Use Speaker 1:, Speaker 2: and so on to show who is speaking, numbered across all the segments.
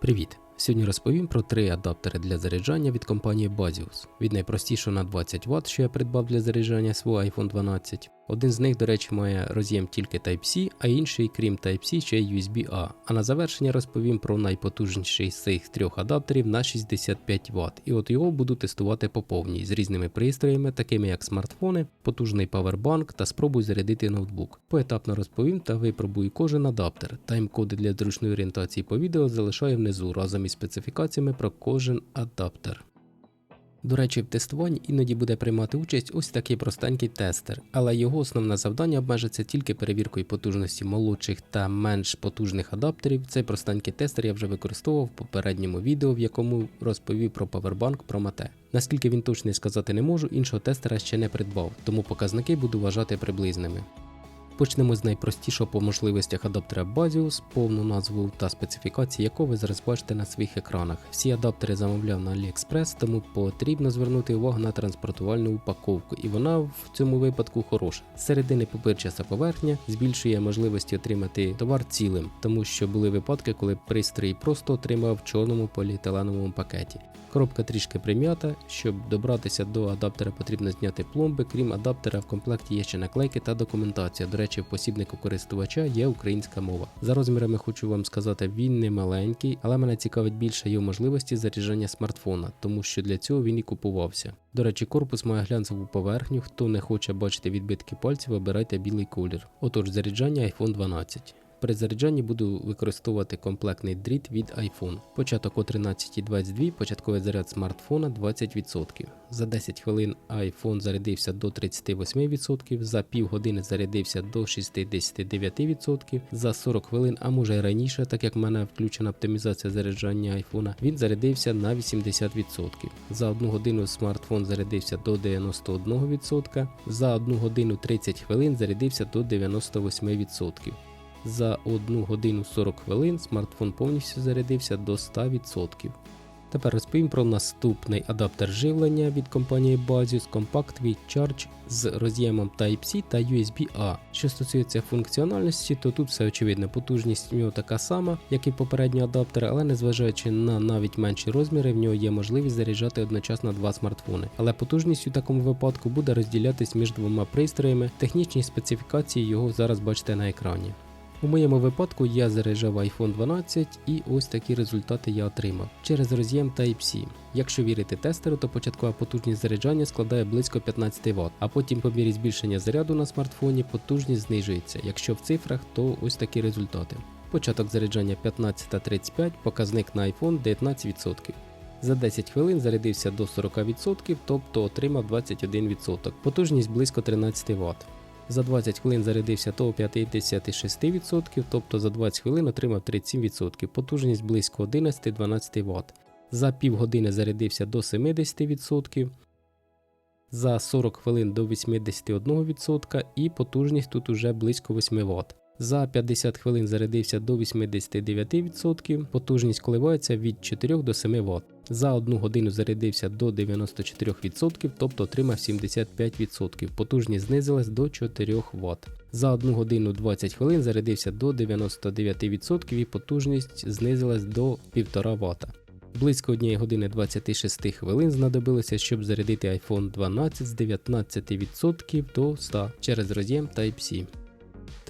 Speaker 1: Привіт! Сьогодні розповім про три адаптери для заряджання від компанії Базіус Від найпростішого на 20 Вт, що я придбав для заряджання свого iPhone 12. Один з них, до речі, має роз'єм тільки Type-C, а інший, крім Type-C, ще й USB-A. А на завершення розповім про найпотужніший з цих трьох адаптерів на 65 Вт. І от його буду тестувати по повній з різними пристроями, такими як смартфони, потужний павербанк та спробую зарядити ноутбук. Поетапно розповім та випробую кожен адаптер. Тайм-коди для зручної орієнтації по відео залишаю внизу разом із специфікаціями про кожен адаптер. До речі, в тестуванні іноді буде приймати участь ось такий простенький тестер, але його основне завдання обмежиться тільки перевіркою потужності молодших та менш потужних адаптерів. Цей простенький тестер я вже використовував в попередньому відео, в якому розповів про павербанк про мате. Наскільки він точний сказати не можу, іншого тестера ще не придбав, тому показники буду вважати приблизними. Почнемо з найпростішого по можливостях адаптера Basius, повну назву та специфікації якого ви зараз бачите на своїх екранах. Всі адаптери замовляв на AliExpress, тому потрібно звернути увагу на транспортувальну упаковку, і вона в цьому випадку хороша. Середини попирчаса поверхня збільшує можливості отримати товар цілим, тому що були випадки, коли пристрій просто отримав в чорному поліетиленовому пакеті. Коробка трішки прим'ята, щоб добратися до адаптера потрібно зняти пломби, крім адаптера в комплекті є ще наклейки та документація. До речі, в посібнику користувача є українська мова. За розмірами хочу вам сказати, він не маленький, але мене цікавить більше його можливості заряджання смартфона, тому що для цього він і купувався. До речі, корпус має глянцеву поверхню. Хто не хоче бачити відбитки пальців, обирайте білий колір. Отож, заряджання iPhone 12. При заряджанні буду використовувати комплектний дріт від iPhone. Початок о 13.22, початковий заряд смартфона 20%. За 10 хвилин iPhone зарядився до 38%, за півгодини зарядився до 69%, за 40 хвилин, а може й раніше, так як в мене включена оптимізація заряджання iPhone, він зарядився на 80%. За 1 годину смартфон зарядився до 91%, за 1 годину 30 хвилин зарядився до 98%. За 1 годину 40 хвилин смартфон повністю зарядився до 100%. Тепер розповім про наступний адаптер живлення від компанії Basius Compact V Charge з роз'ємом Type-C та USB-A. Що стосується функціональності, то тут все очевидно, потужність в нього така сама, як і попередні адаптери, але незважаючи на навіть менші розміри, в нього є можливість заряджати одночасно два смартфони. Але потужність у такому випадку буде розділятись між двома пристроями. Технічні специфікації його зараз бачите на екрані. У моєму випадку я заряджав iPhone 12 і ось такі результати я отримав через роз'єм Type-C. Якщо вірити тестеру, то початкова потужність заряджання складає близько 15 Вт, а потім по мірі збільшення заряду на смартфоні потужність знижується. Якщо в цифрах, то ось такі результати. Початок заряджання 15.35, показник на iPhone 19%. За 10 хвилин зарядився до 40%, тобто отримав 21%, потужність близько 13 Вт. За 20 хвилин зарядився до 56%, тобто за 20 хвилин отримав 37%, потужність близько 11-12 Вт. За півгодини зарядився до 70%, за 40 хвилин до 81% і потужність тут уже близько 8 Вт. За 50 хвилин зарядився до 89%, потужність коливається від 4 до 7 Вт. За 1 годину зарядився до 94%, тобто отримав 75%. Потужність знизилась до 4 Вт. За 1 годину 20 хвилин зарядився до 99% і потужність знизилась до 1,5 Вт. Близько 1 години 26 хвилин знадобилося, щоб зарядити iPhone 12 з 19% до 100 через роз'єм Type-C.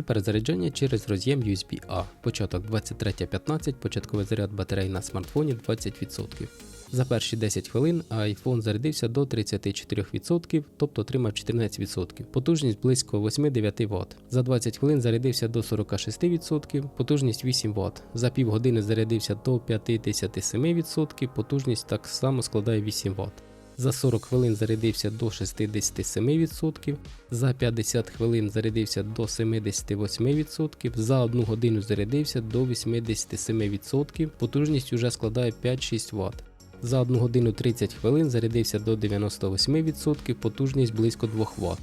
Speaker 1: Тепер заряджання через роз'єм USB-A. Початок 23.15, початковий заряд батарей на смартфоні 20%. За перші 10 хвилин iPhone зарядився до 34%, тобто отримав 14%. Потужність близько 8-9 Вт. За 20 хвилин зарядився до 46%, потужність 8 Вт. За півгодини зарядився до 57%, потужність так само складає 8 Вт. За 40 хвилин зарядився до 67%, за 50 хвилин зарядився до 78%, за 1 годину зарядився до 87%, потужність вже складає 5-6 Вт. За 1 годину 30 хвилин зарядився до 98%, потужність близько 2 Вт.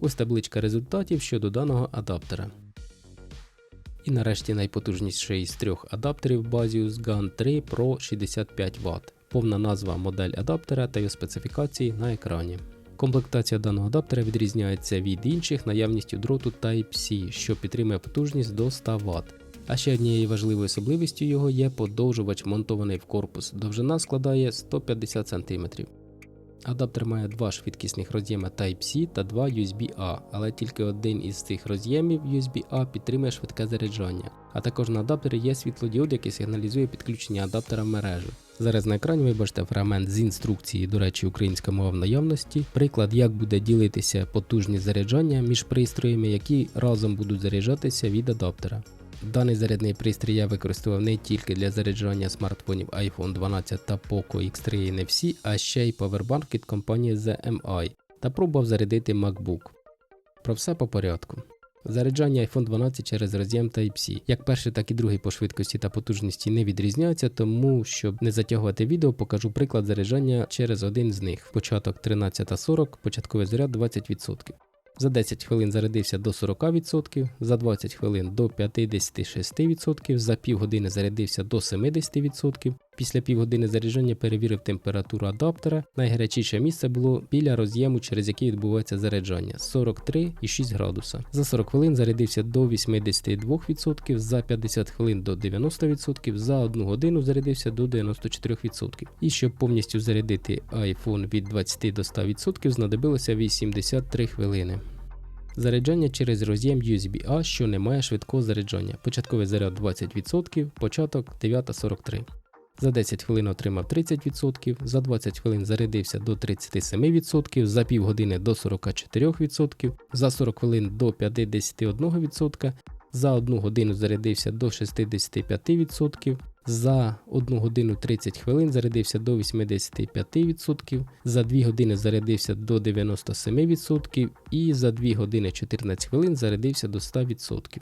Speaker 1: Ось табличка результатів щодо даного адаптера. І нарешті найпотужніший з трьох адаптерів Basius GAN 3 Pro 65 Вт. Повна назва модель адаптера та його специфікації на екрані. Комплектація даного адаптера відрізняється від інших наявністю дроту Type-C, що підтримує потужність до 100 Вт. А ще однією важливою особливістю його є подовжувач монтований в корпус. Довжина складає 150 см. Адаптер має два швидкісних роз'єми Type-C та два USB-A, але тільки один із цих роз'ємів USB-A підтримує швидке заряджання. А також на адаптері є світлодіод, який сигналізує підключення адаптера в мережу. Зараз на екрані ви бачите фрагмент з інструкції, до речі, українська мова в наявності. Приклад, як буде ділитися потужність заряджання між пристроями, які разом будуть заряджатися від адаптера. Даний зарядний пристрій я використовував не тільки для заряджання смартфонів iPhone 12 та Poco X3 NFC, а ще й павербанк від компанії ZMI та пробував зарядити MacBook. Про все по порядку. Заряджання iPhone 12 через роз'єм Type-C. Як перший, так і другий по швидкості та потужності не відрізняються, тому щоб не затягувати відео, покажу приклад заряджання через один з них. Початок 13.40, початковий заряд 20%. За 10 хвилин зарядився до 40%, за 20 хвилин до 56%, за півгодини зарядився до 70%. Після півгодини заряджання перевірив температуру адаптера. Найгарячіше місце було біля роз'єму, через який відбувається заряджання 43,6 градуса. За 40 хвилин зарядився до 82%, за 50 хвилин до 90%, за 1 годину зарядився до 94%. І щоб повністю зарядити iPhone від 20 до 100% знадобилося 83 хвилини. Заряджання через роз'єм USB-A, що не має швидкого заряджання. Початковий заряд 20%, початок 9.43. За 10 хвилин отримав 30%, за 20 хвилин зарядився до 37%, за півгодини до 44%, за 40 хвилин до 51%, за 1 годину зарядився до 65%, за 1 годину 30 хвилин зарядився до 85%, за 2 години зарядився до 97% і за 2 години 14 хвилин зарядився до 100%.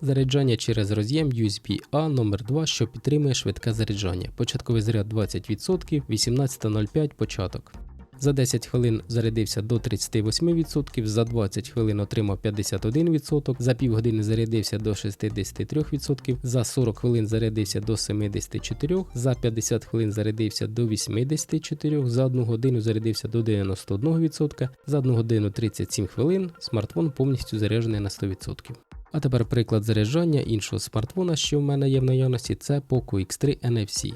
Speaker 1: Заряджання через роз'єм USB-A номер 2 що підтримує швидке заряджання. Початковий заряд 20%, 18.05 початок. За 10 хвилин зарядився до 38%, за 20 хвилин отримав 51%, за півгодини зарядився до 63%, за 40 хвилин зарядився до 74%, за 50 хвилин зарядився до 84%, за 1 годину зарядився до 91%, за 1 годину 37 хвилин смартфон повністю заряджений на 100%. А тепер приклад заряджання іншого смартфона, що в мене є в наявності, це Poco X3 NFC.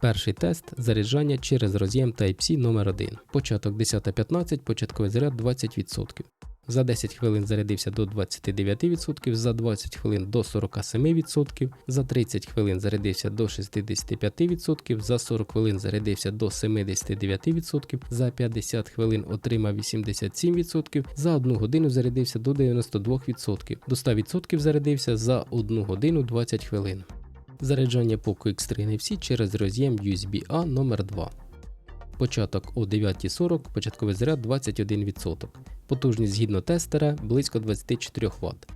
Speaker 1: Перший тест заряджання через роз'єм Type-C номер 1 Початок 10.15, початковий заряд 20%. За 10 хвилин зарядився до 29%, за 20 хвилин до 47%, за 30 хвилин зарядився до 65%, за 40 хвилин зарядився до 79%, за 50 хвилин отримав 87%, за 1 годину зарядився до 92%, до 100% зарядився за 1 годину 20 хвилин. Заряджання Poco X3 NFC через роз'єм USB-A номер 2 Початок о 9.40, початковий заряд 21%. Потужність згідно тестера близько 24 Вт.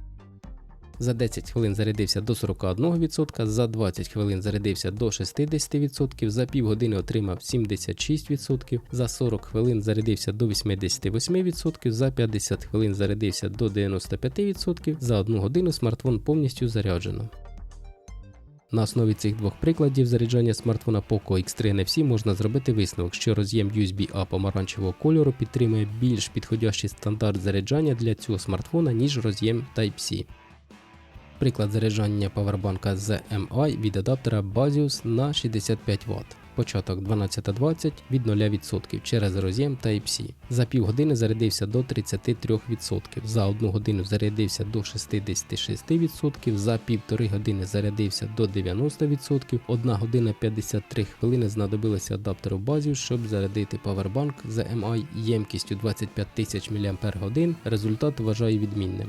Speaker 1: За 10 хвилин зарядився до 41%, за 20 хвилин зарядився до 60%, за півгодини отримав 76%, за 40 хвилин зарядився до 88%, за 50 хвилин зарядився до 95%, за 1 годину смартфон повністю заряджено. На основі цих двох прикладів заряджання смартфона Poco X3 NFC можна зробити висновок, що роз'єм USB-A помаранчевого кольору підтримує більш підходящий стандарт заряджання для цього смартфона, ніж роз'єм Type-C. Приклад заряджання павербанка ZMI від адаптера Basius на 65 Вт. Початок 12.20 від 0% через роз'єм Type-C. За півгодини зарядився до 33%, за 1 годину зарядився до 66%, за півтори години зарядився до 90%, 1 година 53 хвилини знадобилося адаптеру Basius, щоб зарядити павербанк ZMI ємкістю 25 тисяч мАч. Результат вважаю відмінним.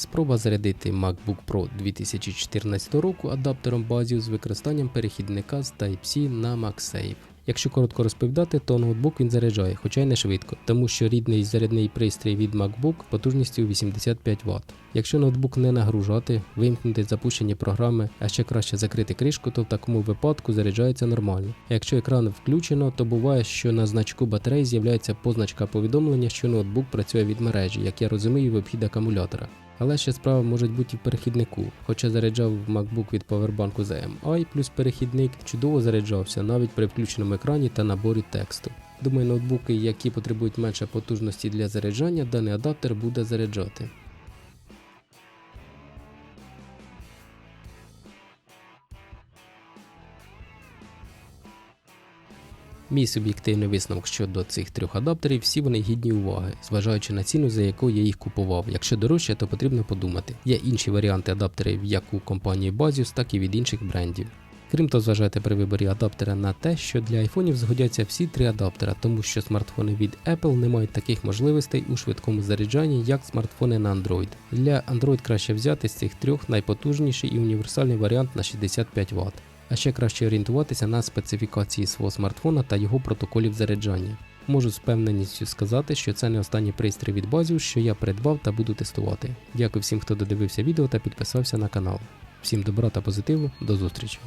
Speaker 1: Спроба зарядити MacBook Pro 2014 року адаптером Basius з використанням перехідника з Type-C на MagSafe. Якщо коротко розповідати, то ноутбук він заряджає, хоча й не швидко, тому що рідний зарядний пристрій від MacBook потужністю 85 Вт. Якщо ноутбук не нагружати, вимкнути запущені програми, а ще краще закрити кришку, то в такому випадку заряджається нормально. А якщо екран включено, то буває, що на значку батареї з'являється позначка повідомлення, що ноутбук працює від мережі, як я розумію, в обхід акумулятора. Але ще справа може бути і в перехіднику. Хоча заряджав MacBook від Powerbank ZMI плюс перехідник, чудово заряджався навіть при включеному екрані та наборі тексту. Думаю, ноутбуки, які потребують менше потужності для заряджання, даний адаптер буде заряджати. Мій суб'єктивний висновок щодо цих трьох адаптерів, всі вони гідні уваги, зважаючи на ціну, за яку я їх купував. Якщо дорожче, то потрібно подумати. Є інші варіанти адаптерів як у компанії Basius, так і від інших брендів. Крім того, зважайте при виборі адаптера на те, що для айфонів згодяться всі три адаптера, тому що смартфони від Apple не мають таких можливостей у швидкому заряджанні, як смартфони на Android. Для Android краще взяти з цих трьох найпотужніший і універсальний варіант на 65 Вт. А ще краще орієнтуватися на специфікації свого смартфона та його протоколів заряджання. Можу з впевненістю сказати, що це не останній пристрій від базів, що я придбав та буду тестувати. Дякую всім, хто додивився відео та підписався на канал. Всім добра та позитиву, до зустрічі!